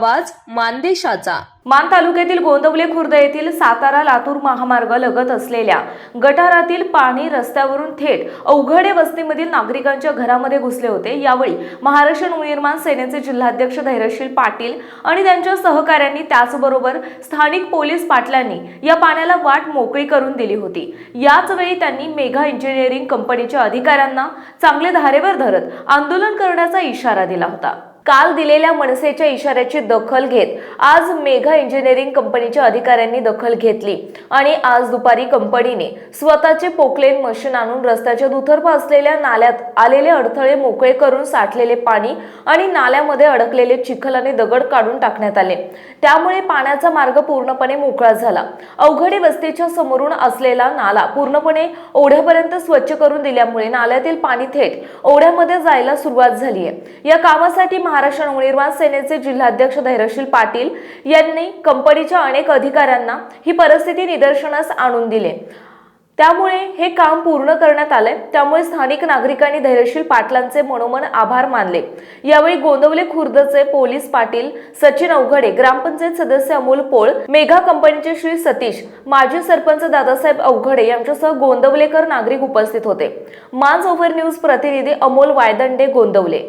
आवाज मानदेशाचा. मान तालुक्यातील गोंदवले खुर्द येथील सातारा लातूर महामार्ग लगत असलेल्या गटारातील पाणी रस्त्यावरून थेट अवघडे वस्तीमधील नागरिकांच्या घरामध्ये घुसले होते. यावेळी महाराष्ट्र नवनिर्माण सेनेचे जिल्हाध्यक्ष धैर्यशील पाटील आणि त्यांच्या सहकाऱ्यांनी त्याचबरोबर स्थानिक पोलीस पाटलांनी या पाण्याला वाट मोकळी करून दिली होती. याच वेळी त्यांनी मेघा इंजिनिअरिंग कंपनीच्या अधिकाऱ्यांना चांगले धारेवर धरत आंदोलन करण्याचा इशारा दिला होता. काल दिलेल्या मनसेच्या इशाऱ्याची दखल घेत आज मेघा इंजिनिअरिंग कंपनीच्या अधिकाऱ्यांनी दखल घेतली. आणि आज दुपारी कंपनीने स्वतःचे पोकलेन मशीन आणून रस्त्याच्या दुतर्फ असलेल्या नाल्यात आलेले अडथळे मोकळे करून साठलेले पाणी आणि नाल्यामध्ये अडकलेले चिखल आणि दगड काढून टाकण्यात आले. त्यामुळे पाण्याचा मार्ग पूर्णपणे मोकळा झाला. अवघडी वस्तीच्या समोरून असलेला नाला पूर्णपणे ओढ्यापर्यंत स्वच्छ करून दिल्यामुळे नाल्यातील पाणी थेट ओढ्यामध्ये जायला सुरुवात झाली आहे या कामासाठी महाराष्ट्र नवनिर्माण सेनेचे जिल्हाध्यक्ष धैर्यशील पाटील यांनी कंपनीच्या अनेक अधिकाऱ्यांना ही परिस्थिती निदर्शनास आणून दिले. त्यामुळे हे काम पूर्ण करण्यात आलंय. त्यामुळे स्थानिक नागरिकांनी धैर्यशील पाटलांचे मनोमन आभार मानले. यावेळी गोंदवले खुर्दचे पोलीस पाटील सचिन अवघडे ग्रामपंचायत सदस्य अमोल पोळ मेघा कंपनीचे श्री सतीश माजी सरपंच दादासाहेब अवघडे यांच्यासह गोंदवलेकर नागरिक उपस्थित होते. मान्स ओव्हर न्यूज प्रतिनिधी अमोल वायदंडे गोंदवले.